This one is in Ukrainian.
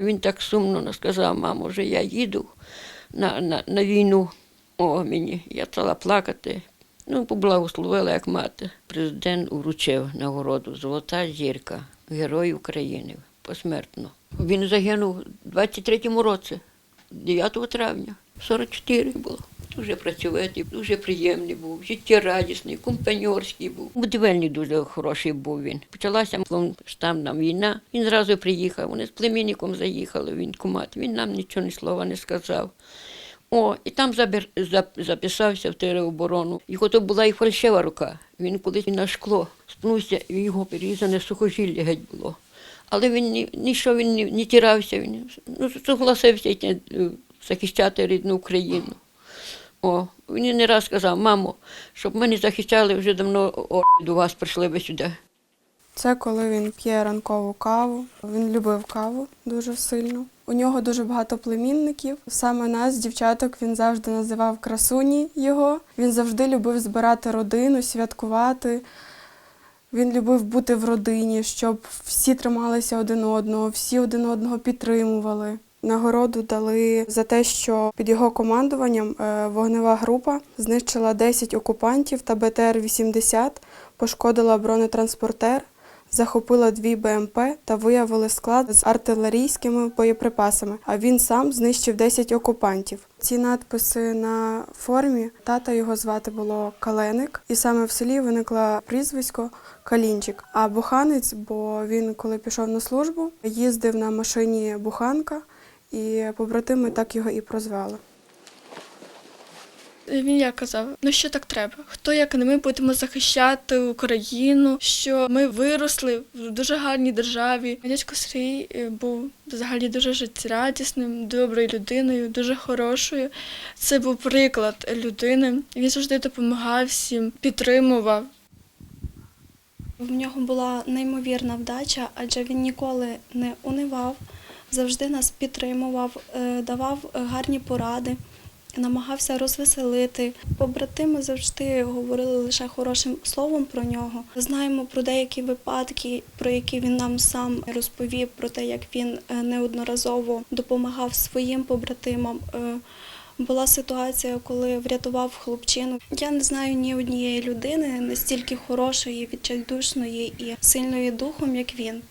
Він так сумно сказав, мамо, вже я їду на, на, на війну. О, мені, я стала плакати. Ну, поблагословила, як мати. Президент вручив нагороду Золота зірка, Герой України посмертно. Він загинув у 23-му році, 9 травня, 44 було. Дуже працьовитий, дуже приємний був, життєрадісний, компаньорський був. Будівельник дуже хороший був він. Почалася штабна війна. Він зразу приїхав. Вони з племінником заїхали в військкомат. Він нам нічого ні слова не сказав. О, і там забір, зап- записався в тероборону. Його то була і фальшива рука. Він колись на шкло спнувся, і його перерізане сухожилля геть було. Але він ні, нічого він не, тирався, він ну, согласився е, захищати рідну Україну. О, він не раз сказав, мамо, щоб ми не захищали, вже давно о, до вас прийшли би сюди. Це коли він п'є ранкову каву. Він любив каву дуже сильно. У нього дуже багато племінників. Саме нас, дівчаток, він завжди називав красуні його. Він завжди любив збирати родину, святкувати. Він любив бути в родині, щоб всі трималися один одного, всі один одного підтримували. Нагороду дали за те, що під його командуванням е, вогнева група знищила 10 окупантів та БТР-80, пошкодила бронетранспортер, захопила дві БМП та виявили склад з артилерійськими боєприпасами. А він сам знищив 10 окупантів. Ці надписи на формі тата його звати було Каленик, і саме в селі виникло прізвисько Калінчик. А буханець, бо він, коли пішов на службу, їздив на машині буханка, і побратими так його і прозвали. Він як казав, ну що так треба? Хто як не ми будемо захищати Україну? Що ми виросли в дуже гарній державі. Дядько Сергій е, був взагалі дуже життєрадісним, доброю людиною, дуже хорошою. Це був приклад людини. Він завжди допомагав всім, підтримував. В нього була неймовірна вдача, адже він ніколи не унивав, завжди нас підтримував, е, давав гарні поради, намагався розвеселити. Побратими завжди говорили лише хорошим словом про нього. Знаємо про деякі випадки, про які він нам сам розповів, про те, як він е, неодноразово допомагав своїм побратимам. Е, була ситуація, коли врятував хлопчину. Я не знаю ні однієї людини настільки хорошої, відчайдушної і сильної духом, як він.